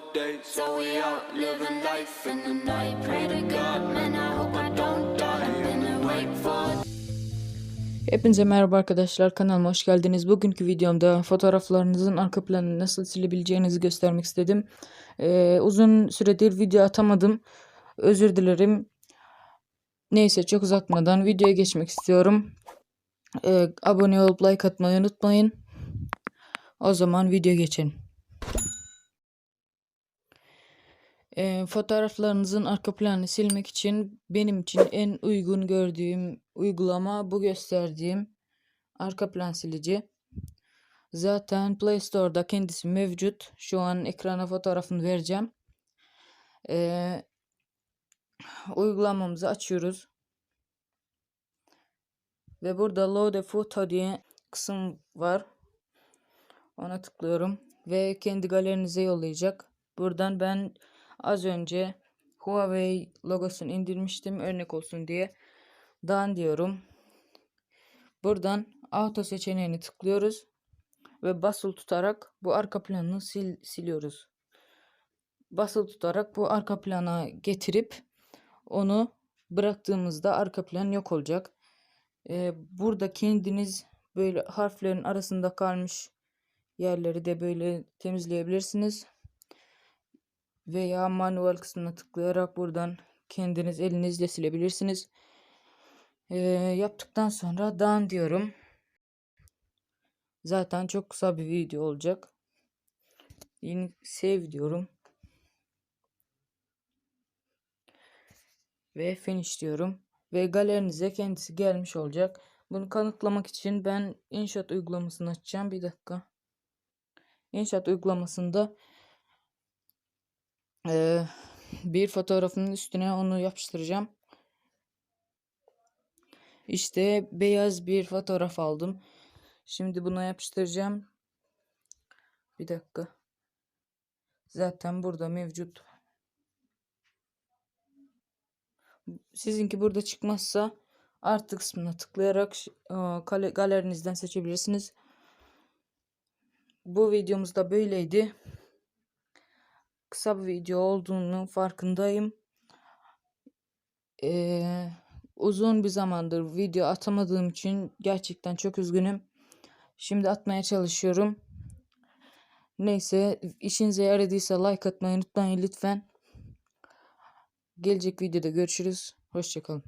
day. So we out living life in the night. Pray to God, man, I hope I don't die. I've been awake for Hepinize merhaba arkadaşlar kanalıma hoş geldiniz. Bugünkü videomda fotoğraflarınızın arka planını nasıl silebileceğinizi göstermek istedim. Ee, uzun süredir video atamadım. Özür dilerim. Neyse çok uzatmadan videoya geçmek istiyorum. Ee, abone olup like atmayı unutmayın. O zaman videoya geçelim. Ee, fotoğraflarınızın arka planını silmek için benim için en uygun gördüğüm uygulama bu gösterdiğim arka plan silici. Zaten Play Store'da kendisi mevcut. Şu an ekrana fotoğrafını vereceğim. Ee, uygulamamızı açıyoruz. Ve burada Load a Photo diye kısım var. Ona tıklıyorum. Ve kendi galerinize yollayacak. Buradan ben az önce Huawei logosunu indirmiştim örnek olsun diye. Done diyorum. Buradan auto seçeneğini tıklıyoruz. Ve basılı tutarak bu arka planını sil siliyoruz. Basılı tutarak bu arka plana getirip onu bıraktığımızda arka plan yok olacak. Ee, burada kendiniz böyle harflerin arasında kalmış yerleri de böyle temizleyebilirsiniz. Veya manuel kısmına tıklayarak buradan kendiniz elinizle silebilirsiniz. Ee, yaptıktan sonra done diyorum. Zaten çok kısa bir video olacak. Yine save diyorum. Ve finish diyorum. Ve galerinize kendisi gelmiş olacak. Bunu kanıtlamak için ben InShot uygulamasını açacağım. Bir dakika. InShot uygulamasında eee, bir fotoğrafın üstüne onu yapıştıracağım. İşte beyaz bir fotoğraf aldım. Şimdi buna yapıştıracağım. Bir dakika. Zaten burada mevcut. Sizinki burada çıkmazsa artı kısmına tıklayarak galerinizden seçebilirsiniz. Bu videomuz da böyleydi. Kısa bir video olduğunu farkındayım. Ee, uzun bir zamandır video atamadığım için gerçekten çok üzgünüm. Şimdi atmaya çalışıyorum. Neyse işinize yaradıysa like atmayı unutmayın lütfen. Gelecek videoda görüşürüz. Hoşçakalın.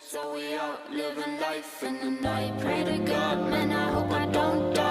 So we out living life in the night. Pray to God, man, I hope I don't die.